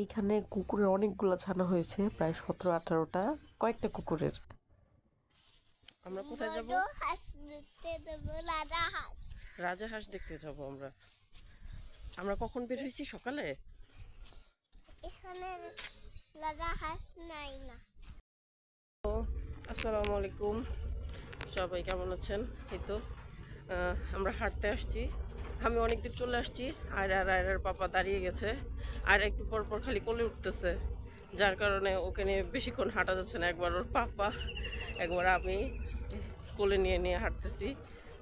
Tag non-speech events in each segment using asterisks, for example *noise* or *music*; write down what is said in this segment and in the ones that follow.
এইখানে কুকুরের অনেকগুলো ছানা হয়েছে প্রায় সতেরো আঠারোটা কয়েকটা কুকুরের। আমরা কোথায় যাব? রাজা হাঁস দেখতে যাব আমরা। আমরা কখন বের হয়েছি সকালে? এখানে রাজা হাঁস নাই না। আসসালামু আলাইকুম। সবাই কেমন আছেন? এই তো আমরা হাঁটতে আসছি। আমি অনেক দূর চলে আসছি। আর আর আর আর পাপা দাঁড়িয়ে গেছে। আর একটু পর পর খালি কোলে উঠতেছে যার কারণে ওকে নিয়ে বেশিক্ষণ হাঁটা যাচ্ছে না। একবার ওর পাপা একবার আমি কোলে নিয়ে নিয়ে হাঁটতেছি।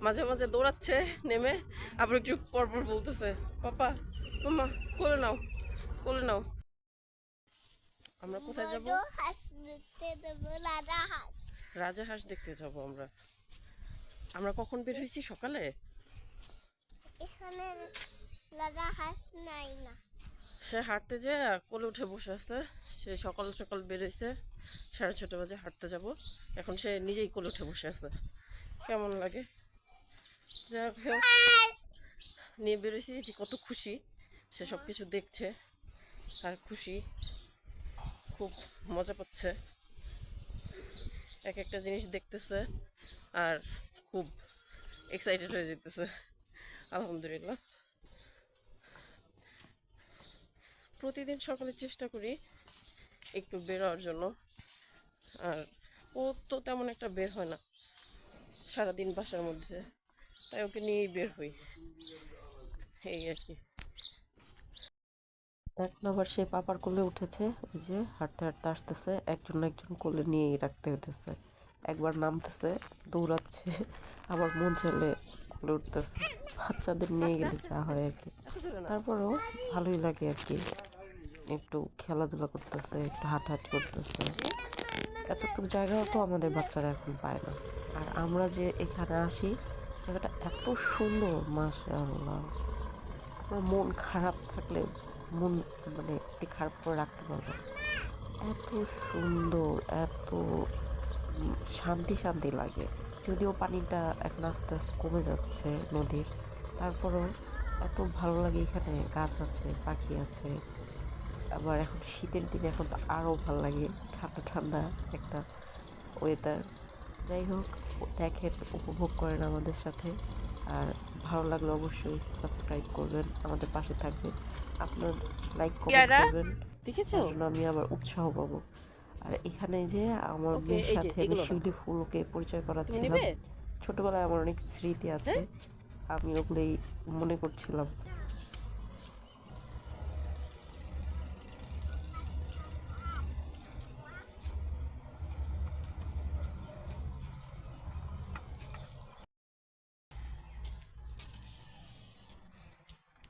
মাঝে মাঝে দৌড়াচ্ছে নেমে আবার একটু পর পর বলতেছে পাপা মাম্মা কোলে নাও কোলে নাও। আমরা কোথায় যাব? রাজা হাঁস দেখতে যাব আমরা। আমরা কখন বের হয়েছি সকালে? এখানে হাঁস নাই না। সে হাঁটতে যে কোলে উঠে বসে আছে সে সকাল সকাল বেরোইছে সাড়ে ছটা বাজে হাঁটতে যাব। এখন সে নিজেই কোলে উঠে বসে আছে। কেমন লাগে? যাই হোক নিয়ে বেরোইছি যে কত খুশি সে সব কিছু দেখছে আর খুশি খুব মজা পাচ্ছে। এক একটা জিনিস দেখতেছে আর খুব এক্সাইটেড হয়ে যেতেছে। আলহামদুলিল্লাহ। প্রতিদিন সকালে চেষ্টা করি একটু বেরোয়ার জন্য। আর ও তো তেমন একটা বের হয় না। সারাদিন বাসার মধ্যে। তাই ওকে নিয়েই বের হই। এই আর কি। এখন আবার সে পাপার কোলে উঠেছে। ওই যে হাঁটতে হাঁটতে আসতেছে। একজন একজন কোলে নিয়েই রাখতে হতেছে একবার নামতেছে, দৌড়াচ্ছে, আবার মন চলে উঠতেছে। বাচ্চাদের নিয়ে গেলে যা হয় আর কি। তারপরেও ভালোই লাগে আর কি। একটু খেলাধুলা করতেছে, একটু হাঁটাহাঁটি করতেছে। এতটুকু জায়গাও তো আমাদের বাচ্চারা এখন পায় না। আর আমরা যে এখানে আসি, জায়গাটা এত সুন্দর, মাশাআল্লাহ। আপনার মন খারাপ থাকলে মন মানে আপনি খারাপ করে রাখতে পারবেন এত সুন্দর, এত শান্তি শান্তি লাগে। যদিও পানিটা এখন আস্তে আস্তে কমে যাচ্ছে নদীর। তারপরেও এত ভালো লাগে এখানে গাছ আছে পাখি আছে। আবার এখন শীতের দিনে এখন তো আরও ভালো লাগে ঠান্ডা ঠান্ডা একটা ওয়েদার যাই হোক দেখেন উপভোগ করেন আমাদের সাথে। আর ভালো লাগলে অবশ্যই সাবস্ক্রাইব করবেন আমাদের পাশে থাকবেন। আপনার লাইক কমেন্ট করবেন। দেখেছ? আমি আবার উৎসাহ পাবো। আর এখানে যে আমার মেয়ের সাথে আমি শিউলি ফুলকে পরিচয় করাচ্ছিলাম। ছোটবেলায় আমার অনেক স্মৃতি আছে। আমি ওগুলোই মনে করছিলাম।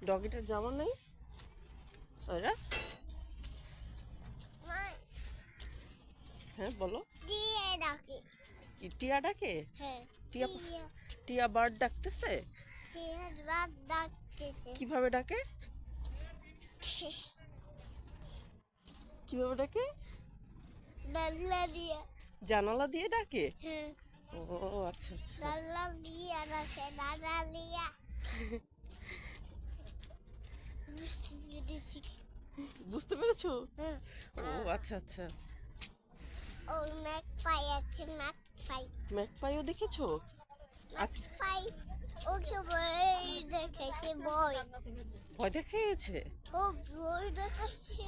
ডগিটার জামা নেই। ওরা হ্যাঁ বলো। দিয়ে ডাকে। কি টিয়া ডাকে? হ্যাঁ টিয়া টিয়া। বার্ড ডাকতেছে? চেয়ার বাদ ডাকতেছে। কীভাবে ডাকে? কীভাবে ডাকে? দাল্লা দিয়ে। জানালা দিয়ে ডাকে? হ্যাঁ। ও আচ্ছা আচ্ছা। দাল্লা দিয়ে ডাকে দাদা দিয়া। বুঝতে পেরেছি। বুঝতে পেরেছ? ও আচ্ছা আচ্ছা। ও ম্যাক পাই আছে ম্যাক পাই ম্যাকপাইও দেখেছ? আজ পাই ওকে বই দেখেছে বই। ভয় দেখিয়েছে ও বই দেখেছে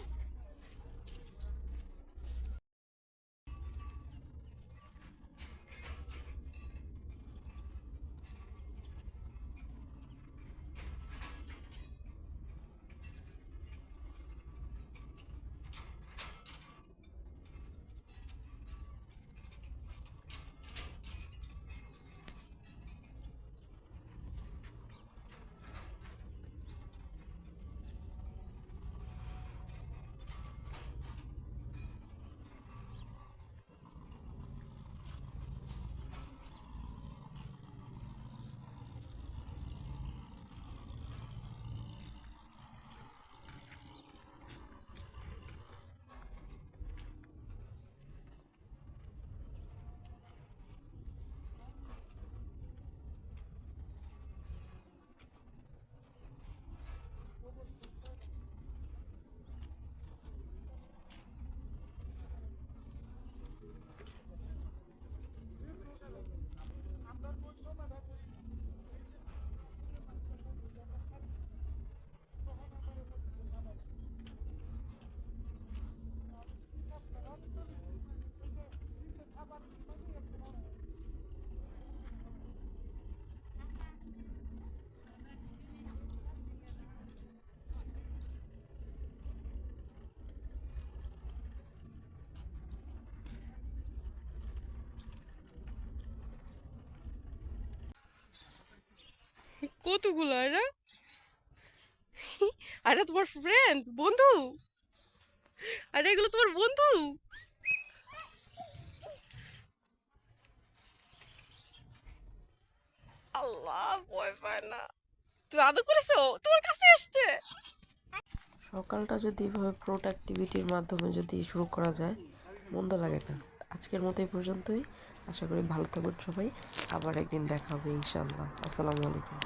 কতগুলো এরা *laughs* আরে তোমার ফ্রেন্ড বন্ধু। আরে এগুলো তোমার বন্ধু। আল্লাহ, ভয় পায় না। তুমি আদর করেছ? তোমার কাছে এসছে সকালটা যদি এভাবে প্রোডাক্টিভিটির মাধ্যমে যদি শুরু করা যায়, মন্দ লাগে না। আজকের মতো এই পর্যন্তই। আশা করি ভালো থাকবেন সবাই। আবার একদিন দেখা হবে, ইনশাআল্লাহ। আসসালামু আলাইকুম।